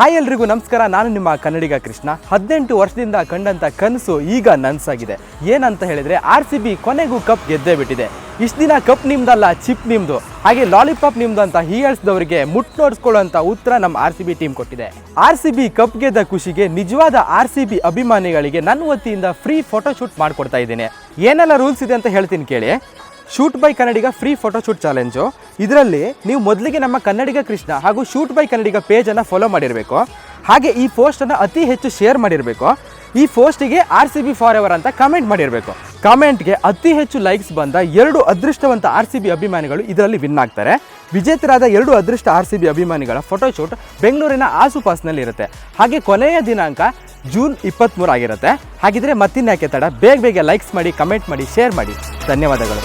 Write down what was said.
Hi ಎಲ್ರಿಗೂ ನಮಸ್ಕಾರ. ನಾನು ನಿಮ್ಮ ಕನ್ನಡಿಗ ಕೃಷ್ಣ. ಹದಿನೆಂಟು ವರ್ಷದಿಂದ ಕಂಡಂತ ಕನಸು ಈಗ ನನ್ಸಾಗಿದೆ. ಏನಂತ ಹೇಳಿದ್ರೆ ಆರ್ ಸಿ ಬಿ ಕೊನೆಗೂ ಕಪ್ ಗೆದ್ದೇ ಬಿಟ್ಟಿದೆ. ಇಷ್ಟು ದಿನ ಕಪ್ ನಿಮ್ದಲ್ಲ, ಚಿಪ್ ನಿಮ್ದು. ಹಾಗೆ ಲಾಲಿಪಾಪ್ ನಿಮ್ದು ಅಂತ ಹೀಯಾಳ್ಸಿದವರಿಗೆ ಮುಟ್ ನೋಡಿಸ್ಕೊಳ್ಳುವಂತ ಉತ್ತರ ನಮ್ಮ ಆರ್ ಸಿ ಬಿ ಟೀಮ್ ಕೊಟ್ಟಿದೆ. ಆರ್ ಸಿ ಬಿ ಕಪ್ ಗೆದ್ದ ಖುಷಿಗೆ ನಿಜವಾದ ಆರ್ ಸಿ ಬಿ ಅಭಿಮಾನಿಗಳಿಗೆ ನನ್ನ ವತಿಯಿಂದ ಫ್ರೀ ಫೋಟೋಶೂಟ್ ಮಾಡ್ಕೊಡ್ತಾ ಇದ್ದೀನಿ. ಏನೆಲ್ಲ ರೂಲ್ಸ್ ಇದೆ ಅಂತ ಹೇಳ್ತೀನಿ ಕೇಳಿ. Shoot by Kannadiga free photoshoot challenge ಇದರಲ್ಲಿ ನೀವು ಮೊದಲಿಗೆ ನಮ್ಮ ಕನ್ನಡಿಗ ಕೃಷ್ಣ ಹಾಗೂ ಶೂಟ್ ಬೈ ಕನ್ನಡಿಗ ಪೇಜನ್ನು ಫಾಲೋ ಮಾಡಿರಬೇಕು. ಹಾಗೆ ಈ ಪೋಸ್ಟನ್ನು ಅತಿ ಹೆಚ್ಚು ಶೇರ್ ಮಾಡಿರಬೇಕು. ಈ ಪೋಸ್ಟಿಗೆ R C B forever ಅಂತ ಕಮೆಂಟ್ ಮಾಡಿರಬೇಕು. ಕಮೆಂಟ್ಗೆ ಅತಿ ಹೆಚ್ಚು ಲೈಕ್ಸ್ ಬಂದ ಎರಡು ಅದೃಷ್ಟವಂತ ಆರ್ ಸಿ ಬಿ ಅಭಿಮಾನಿಗಳು ಇದರಲ್ಲಿ ವಿನ್ ಆಗ್ತಾರೆ. ವಿಜೇತರಾದ ಎರಡು ಅದೃಷ್ಟ ಆರ್ ಸಿ ಬಿ ಅಭಿಮಾನಿಗಳ ಫೋಟೋಶೂಟ್ ಬೆಂಗಳೂರಿನ ಆಸುಪಾಸ್ನಲ್ಲಿ ಇರುತ್ತೆ. ಹಾಗೆ ಕೊನೆಯ ದಿನಾಂಕ ಜೂನ್ ಇಪ್ಪತ್ತ್ಮೂರು ಆಗಿರುತ್ತೆ ಹಾಗಿದ್ರೆ ಮತ್ತಿನ್ಯಾಕೆ ತಡ? ಬೇಗ ಬೇಗ ಲೈಕ್ಸ್ ಮಾಡಿ ಕಮೆಂಟ್ ಮಾಡಿ ಶೇರ್ ಮಾಡಿ. ಧನ್ಯವಾದಗಳು.